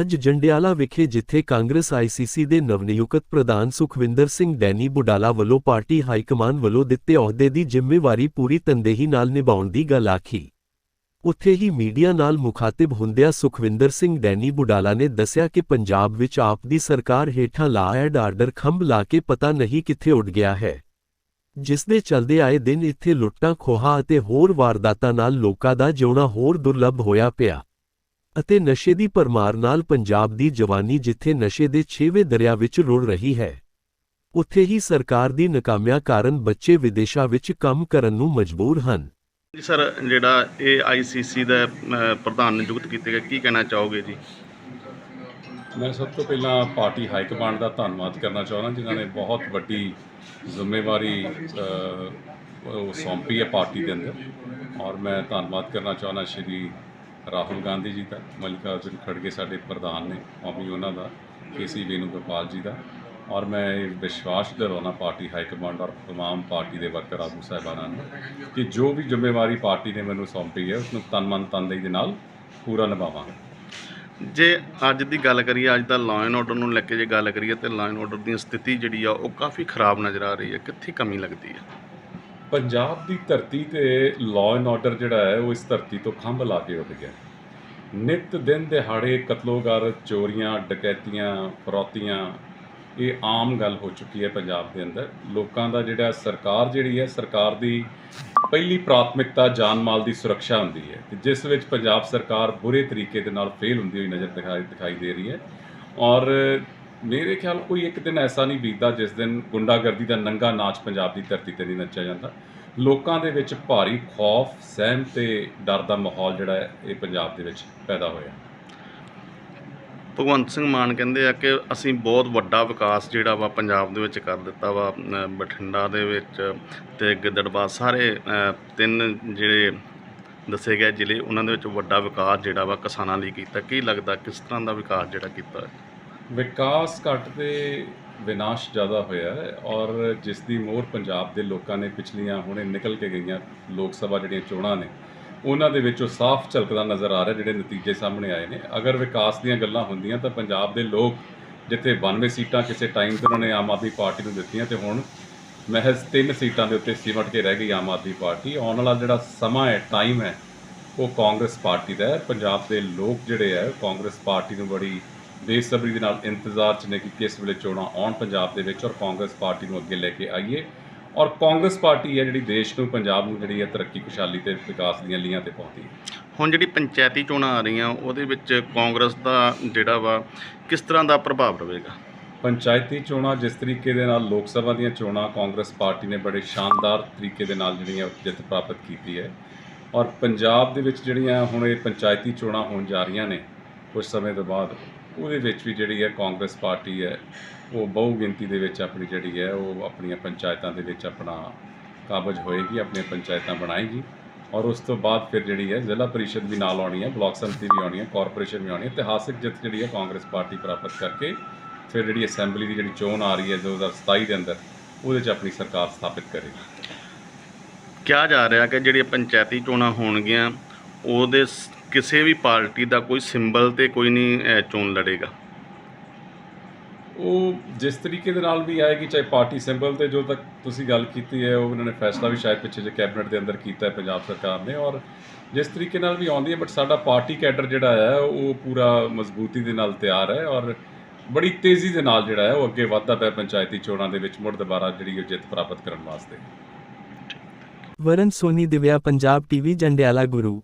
ਅੱਜ ਜੰਡਿਆਲਾ ਵਿਖੇ ਜਿੱਥੇ ਕਾਂਗਰਸ ਆਈਸੀਸੀ ਦੇ ਨਵਨਿਯੁਕਤ ਪ੍ਰਧਾਨ ਸੁਖਵਿੰਦਰ ਸਿੰਘ ਡੈਨੀ ਬੁਡਾਲਾ ਵੱਲੋਂ ਪਾਰਟੀ ਹਾਈਕਮਾਨ ਵੱਲੋਂ ਦਿੱਤੇ ਅਹੁਦੇ ਦੀ ਜ਼ਿੰਮੇਵਾਰੀ ਪੂਰੀ ਤਨਦੇਹੀ ਨਾਲ ਨਿਭਾਉਣ ਦੀ ਗੱਲ ਆਖੀ। ਉੱਥੇ ਹੀ ਮੀਡੀਆ ਨਾਲ ਮੁਖਾਤਿਬ ਹੁੰਦਿਆਂ ਸੁਖਵਿੰਦਰ ਸਿੰਘ ਡੈਨੀ ਬੁਡਾਲਾ ਨੇ ਦੱਸਿਆ ਕਿ ਪੰਜਾਬ ਵਿੱਚ ਆਪ ਦੀ ਸਰਕਾਰ ਹੇਠਾਂ ਲਾ ਐਡ ਆਰਡਰ ਖੰਭ ਲਾ ਕੇ ਪਤਾ ਨਹੀਂ ਕਿੱਥੇ ਉੱਡ ਗਿਆ ਹੈ। ਜਿਸ ਦੇ ਚਲਦੇ ਆਏ ਦਿਨ ਇੱਥੇ ਲੁੱਟਾਂ ਖੋਹਾਂ ਅਤੇ ਹੋਰ ਵਾਰਦਾਤਾਂ ਨਾਲ ਲੋਕਾਂ ਦਾ ਜਿਉਣਾ ਹੋਰ ਦੁਰਲੱਭ ਹੋਇਆ ਪਿਆ। ਅਤੇ ਨਸ਼ੇ ਦੀ ਪਰਮਾਰ ਨਾਲ ਪੰਜਾਬ ਦੀ ਜਵਾਨੀ ਜਿੱਥੇ ਨਸ਼ੇ ਦੇ ਛੇਵੇਂ ਦਰਿਆ ਵਿੱਚ ਰੁੜ ਰਹੀ ਹੈ ਉੱਥੇ ਹੀ ਸਰਕਾਰ ਦੀ ਨਾਕਾਮੀਆਂ ਕਾਰਨ ਬੱਚੇ ਵਿਦੇਸ਼ਾਂ ਵਿੱਚ ਕੰਮ ਕਰਨ ਨੂੰ ਮਜਬੂਰ ਹਨ। ਜੀ ਸਰ ਜਿਹੜਾ ਇਹ ਆਈਸੀਸੀ ਦਾ ਪ੍ਰਧਾਨ ਨਿਯੁਕਤ ਕੀਤੇ ਗਏ ਕੀ ਕਹਿਣਾ ਚਾਹੋਗੇ ਜੀ? ਮੈਂ ਸਭ ਤੋਂ ਪਹਿਲਾਂ ਪਾਰਟੀ ਹਾਈ ਕਮਾਂਡ ਦਾ ਧੰਨਵਾਦ ਕਰਨਾ ਚਾਹੁੰਦਾ ਜਿਨ੍ਹਾਂ ਨੇ ਬਹੁਤ ਵੱਡੀ ਜ਼ਿੰਮੇਵਾਰੀ ਸੌਂਪੀ ਹੈ ਪਾਰਟੀ ਦੇ ਅੰਦਰ। ਔਰ ਮੈਂ ਧੰਨਵਾਦ ਕਰਨਾ ਚਾਹੁੰਦਾ ਸ਼੍ਰੀ ਰਾਹੁਲ ਗਾਂਧੀ ਜੀ ਦਾ ਮਲਿਕਾ ਅਰਜੁਨ ਖੜਗੇ ਸਾਡੇ ਪ੍ਰਧਾਨ ਨੇ ਕੌਮੀ ਉਹਨਾਂ ਦਾ, ਕੇਸੀ ਵੇਣੂਗੋਪਾਲ ਜੀ ਦਾ। ਔਰ ਮੈਂ ਇਹ ਵਿਸ਼ਵਾਸ ਦਿਲਾਉਣਾ ਪਾਰਟੀ ਹਾਈ ਕਮਾਂਡ ਔਰ ਤਮਾਮ ਪਾਰਟੀ ਦੇ ਵਰਕਰ ਆਗੂ ਸਾਹਿਬਾਨਾਂ ਨੂੰ ਕਿ ਜੋ ਵੀ ਜ਼ਿੰਮੇਵਾਰੀ ਪਾਰਟੀ ਨੇ ਮੈਨੂੰ ਸੌਂਪੀ ਹੈ ਉਸ ਨੂੰ ਤਨ ਮਨ ਤਨਦੇਹੀ ਦੇ ਨਾਲ ਪੂਰਾ ਨਿਭਾਵਾਂਗਾ। ਜੇ ਅੱਜ ਦੀ ਗੱਲ ਕਰੀਏ, ਅੱਜ ਦਾ ਲਾਅ ਐਂਡ ਆਰਡਰ ਨੂੰ ਲੈ ਕੇ ਜੇ ਗੱਲ ਕਰੀਏ, ਤੇ ਲਾਅ ਐਂਡ ਆਰਡਰ ਦੀ ਸਥਿਤੀ ਜਿਹੜੀ ਆ, ਉਹ ਕਾਫੀ ਖਰਾਬ ਨਜ਼ਰ ਆ ਰਹੀ ਹੈ। ਕਿੱਥੇ ਕਮੀ ਲੱਗਦੀ ਹੈ? ਪੰਜਾਬ ਦੀ ਧਰਤੀ ਤੇ ਲਾਅ ਐਂਡ ਆਰਡਰ ਜਿਹੜਾ ਹੈ, ਉਹ ਇਸ ਧਰਤੀ ਤੋਂ ਖੰਭ ਲਾ ਕੇ ਉੱਠ ਗਿਆ। ਨਿਤ ਦਿਨ ਦਿਹਾੜੇ ਕਤਲੋਗਾਰ, ਚੋਰੀਆਂ, ਡਕੈਤੀਆਂ, ਫਰੋਤੀਆਂ, ਇਹ ਆਮ ਗੱਲ ਹੋ ਚੁੱਕੀ ਹੈ ਪੰਜਾਬ ਦੇ ਅੰਦਰ। ਲੋਕਾਂ ਦਾ ਜਿਹੜਾ ਸਰਕਾਰ ਜਿਹੜੀ ਹੈ, ਸਰਕਾਰ ਦੀ ਪਹਿਲੀ ਪ੍ਰਾਥਮਿਕਤਾ ਜਾਨ ਮਾਲ ਦੀ ਸੁਰੱਖਿਆ ਹੁੰਦੀ ਹੈ ਤੇ ਜਿਸ ਵਿੱਚ ਪੰਜਾਬ ਸਰਕਾਰ ਬੁਰੇ ਤਰੀਕੇ ਦੇ ਨਾਲ ਫੇਲ ਹੁੰਦੀ ਹੋਈ ਨਜ਼ਰ ਦਿਖਾਈ ਦਿਖਾਈ ਦੇ ਰਹੀ ਹੈ। ਔਰ ਮੇਰੇ ਖਿਆਲ ਕੋਈ ਇੱਕ ਦਿਨ ਐਸਾ ਨਹੀਂ ਬੀਤਦਾ ਜਿਸ ਦਿਨ ਗੁੰਡਾਗਰਦੀ ਦਾ ਨੰਗਾ ਨਾਚ ਪੰਜਾਬ ਦੀ ਧਰਤੀ ਤੇ ਨਹੀਂ ਨੱਚਿਆ ਜਾਂਦਾ। ਲੋਕਾਂ ਦੇ ਵਿੱਚ ਭਾਰੀ ਖੌਫ, ਸਹਿਮ ਤੇ ਡਰ ਦਾ ਮਾਹੌਲ ਜਿਹੜਾ ਹੈ, ਇਹ ਪੰਜਾਬ ਦੇ ਵਿੱਚ ਪੈਦਾ ਹੋਇਆ। ਭਗਵੰਤ ਸਿੰਘ ਮਾਨ ਕਹਿੰਦੇ ਆ ਕਿ ਅਸੀਂ ਬਹੁਤ ਵੱਡਾ ਵਿਕਾਸ ਜਿਹੜਾ ਵਾ ਪੰਜਾਬ ਦੇ ਵਿੱਚ ਕਰ ਦਿੱਤਾ ਵਾ ਬਠਿੰਡਾ ਦੇ ਵਿੱਚ ਤੇ ਗਿੱਦੜਬਾਹ ਸਾਰੇ ਤਿੰਨ ਜਿਹੜੇ ਦੱਸੇ ਗਏ ਜ਼ਿਲ੍ਹੇ, ਉਹਨਾਂ ਦੇ ਵਿੱਚ ਵੱਡਾ ਵਿਕਾਸ ਜਿਹੜਾ ਵਾ ਕਿਸਾਨਾਂ ਲਈ ਕੀਤਾ। ਕੀ ਲੱਗਦਾ ਕਿਸ ਤਰ੍ਹਾਂ ਦਾ ਵਿਕਾਸ ਜਿਹੜਾ ਕੀਤਾ? ਹੈ ਵਿਕਾਸ ਘੱਟ ਤੇ ਵਿਨਾਸ਼ ਜ਼ਿਆਦਾ ਹੋਇਆ ਹੈ ਔਰ ਜਿਸ ਦੀ ਮੋਹਰ ਪੰਜਾਬ ਦੇ ਲੋਕਾਂ ਨੇ ਪਿਛਲੀਆਂ ਹੁਣੇ ਨਿਕਲ ਕੇ ਗਈਆਂ ਲੋਕ ਸਭਾ ਜਿਹੜੀਆਂ ਚੋਣਾਂ ਨੇ, ਉਹਨਾਂ ਦੇ ਵਿੱਚੋਂ ਸਾਫ਼ ਝਲਕਦਾ ਨਜ਼ਰ ਆ ਰਿਹਾ ਜਿਹੜੇ ਨਤੀਜੇ ਸਾਹਮਣੇ ਆਏ ਨੇ। ਅਗਰ ਵਿਕਾਸ ਦੀਆਂ ਗੱਲਾਂ ਹੁੰਦੀਆਂ ਤਾਂ ਪੰਜਾਬ ਦੇ ਲੋਕ ਜਿੱਥੇ 92 ਸੀਟਾਂ ਕਿਸੇ ਟਾਈਮ ਤੇ ਉਹਨਾਂ ਨੇ ਆਮ ਆਦਮੀ ਪਾਰਟੀ ਨੂੰ ਦਿੱਤੀਆਂ ਤੇ ਹੁਣ ਮਹਿਜ਼ ਤਿੰਨ ਸੀਟਾਂ ਦੇ ਉੱਤੇ ਸਿਮਟ ਕੇ ਰਹਿ ਗਈ ਆਮ ਆਦਮੀ ਪਾਰਟੀ। ਆਉਣ ਵਾਲਾ ਜਿਹੜਾ ਸਮਾਂ ਹੈ ਟਾਈਮ ਹੈ, ਉਹ ਕਾਂਗਰਸ ਪਾਰਟੀ ਦਾ ਹੈ। ਪੰਜਾਬ ਦੇ ਲੋਕ ਜਿਹੜੇ ਹੈ ਕਾਂਗਰਸ ਪਾਰਟੀ ਨੂੰ ਬੜੀ ਬੇਸਬਰੀ ਦੇ ਨਾਲ ਇੰਤਜ਼ਾਰ 'ਚ ਨੇ ਕਿ ਕਿਸ ਵੇਲੇ ਚੋਣਾਂ ਆਉਣ ਪੰਜਾਬ ਦੇ ਵਿੱਚ ਔਰ ਕਾਂਗਰਸ ਪਾਰਟੀ ਨੂੰ ਅੱਗੇ ਲੈ ਕੇ ਆਈਏ। ਔਰ ਕਾਂਗਰਸ ਪਾਰਟੀ ਹੈ ਜਿਹੜੀ ਦੇਸ਼ ਨੂੰ ਪੰਜਾਬ ਨੂੰ ਜਿਹੜੀ ਹੈ ਤਰੱਕੀ ਖੁਸ਼ਹਾਲੀ ਤੇ ਵਿਕਾਸ ਦੀਆਂ ਲੀਹਾਂ ਤੇ ਹੈ। ਹੁਣ ਜਿਹੜੀ ਪੰਚਾਇਤੀ ਚੋਣਾਂ ਆ ਰਹੀਆਂ ਉਹਦੇ ਵਿੱਚ ਕਾਂਗਰਸ ਦਾ ਜਿਹੜਾ ਵਾ ਕਿਸ ਤਰ੍ਹਾਂ ਦਾ ਪ੍ਰਭਾਵ ਰਹੇਗਾ ਪੰਚਾਇਤੀ ਚੋਣਾਂ ਜਿਸ ਤਰੀਕੇ ਦੇ ਨਾਲ ਲੋਕ ਸਭਾ ਦੀਆਂ ਚੋਣਾਂ ਕਾਂਗਰਸ ਪਾਰਟੀ ਨੇ ਬੜੇ ਸ਼ਾਨਦਾਰ ਤਰੀਕੇ ਦੇ ਨਾਲ ਜਿਹੜੀਆਂ ਜਿੱਤ ਪ੍ਰਾਪਤ ਕੀਤੀ ਹੈ। ਔਰ ਪੰਜਾਬ ਦੇ ਵਿੱਚ ਜਿਹੜੀਆਂ ਹੁਣ ਇਹ ਪੰਚਾਇਤੀ ਚੋਣਾਂ ਹੋਣ ਜਾ ਰਹੀਆਂ ਨੇ ਕੁਝ ਸਮੇਂ ਤੋਂ ਬਾਅਦ ਉਹਦੇ ਵਿੱਚ ਵੀ ਜਿਹੜੀ ਹੈ ਕਾਂਗਰਸ ਪਾਰਟੀ ਹੈ, ਉਹ ਬਹੁ ਗਿਣਤੀ ਦੇ ਵਿੱਚ ਆਪਣੀ ਜਿਹੜੀ ਹੈ, ਉਹ ਆਪਣੀਆਂ ਪੰਚਾਇਤਾਂ ਦੇ ਵਿੱਚ ਆਪਣਾ ਕਾਬਜ ਹੋਏਗੀ, ਆਪਣੀਆਂ ਪੰਚਾਇਤਾਂ ਬਣਾਏਗੀ ਔਰ ਉਸ ਤੋਂ ਬਾਅਦ ਫਿਰ ਜਿਹੜੀ ਹੈ ਜ਼ਿਲ੍ਹਾ ਪਰਿਸ਼ਦ ਵੀ ਨਾਲ ਆਉਣੀ ਹੈ, ਬਲਾਕ ਸੰਮਤੀ ਵੀ ਆਉਣੀ ਹੈ, ਕਾਰਪੋਰੇਸ਼ਨ ਵੀ ਆਉਣੀ ਹੈ, ਇਤਿਹਾਸਿਕ ਜਿੱਤ ਜਿਹੜੀ ਹੈ ਕਾਂਗਰਸ ਪਾਰਟੀ ਪ੍ਰਾਪਤ ਕਰਕੇ ਫਿਰ ਜਿਹੜੀ ਅਸੈਂਬਲੀ ਦੀ ਜਿਹੜੀ ਚੋਣ ਆ ਰਹੀ ਹੈ 2027 ਦੇ ਅੰਦਰ, ਉਹਦੇ 'ਚ ਆਪਣੀ ਸਰਕਾਰ ਸਥਾਪਿਤ ਕਰੇਗੀ। ਕਿਹਾ ਜਾ ਰਿਹਾ ਕਿ ਜਿਹੜੀਆਂ ਪੰਚਾਇਤੀ ਚੋਣਾਂ ਹੋਣਗੀਆਂ, ਉਹਦੇ ਸ- ਕਿਸੇ ਵੀ ਪਾਰਟੀ ਦਾ ਕੋਈ ਸਿੰਬਲ ਤੇ ਕੋਈ ਨਹੀਂ ਚੋਣ ਲੜੇਗਾ। ਉਹ ਜਿਸ ਤਰੀਕੇ ਦੇ ਨਾਲ ਵੀ ਆਏਗੀ ਚਾਹੇ ਪਾਰਟੀ ਸਿੰਬਲ ਤੇ ਜੋ ਤੱਕ ਤੁਸੀਂ ਗੱਲ ਕੀਤੀ ਹੈ ਉਹ ਉਹਨਾਂ ਨੇ ਫੈਸਲਾ ਵੀ ਸ਼ਾਇਦ ਪਿੱਛੇ ਜੇ ਕੈਬਨਿਟ ਦੇ ਅੰਦਰ ਕੀਤਾ ਹੈ ਪੰਜਾਬ ਸਰਕਾਰ ਨੇ। ਔਰ ਜਿਸ ਤਰੀਕੇ ਨਾਲ ਵੀ ਆਉਂਦੀ ਹੈ ਬਟ ਸਾਡਾ ਪਾਰਟੀ ਕੈਡਰ ਜਿਹੜਾ ਹੈ ਉਹ ਪੂਰਾ ਮਜ਼ਬੂਤੀ ਦੇ ਨਾਲ ਤਿਆਰ ਹੈ ਔਰ ਬੜੀ ਤੇਜ਼ੀ ਦੇ ਨਾਲ ਜਿਹੜਾ ਹੈ ਉਹ ਅੱਗੇ ਵਧਦਾ ਪਿਆ ਪੰਚਾਇਤੀ ਚੋਣਾਂ ਦੇ ਵਿੱਚ ਮੁੜ ਦੁਬਾਰਾ ਜਿਹੜੀ ਉਹ ਜਿੱਤ ਪ੍ਰਾਪਤ ਕਰਨ ਵਾਸਤੇ। ਵਰਨ ਸੋਨੀ ਦਿਵਿਆ ਪੰਜਾਬ ਟੀਵੀ ਜੰਡਿਆਲਾ ਗੁਰੂ।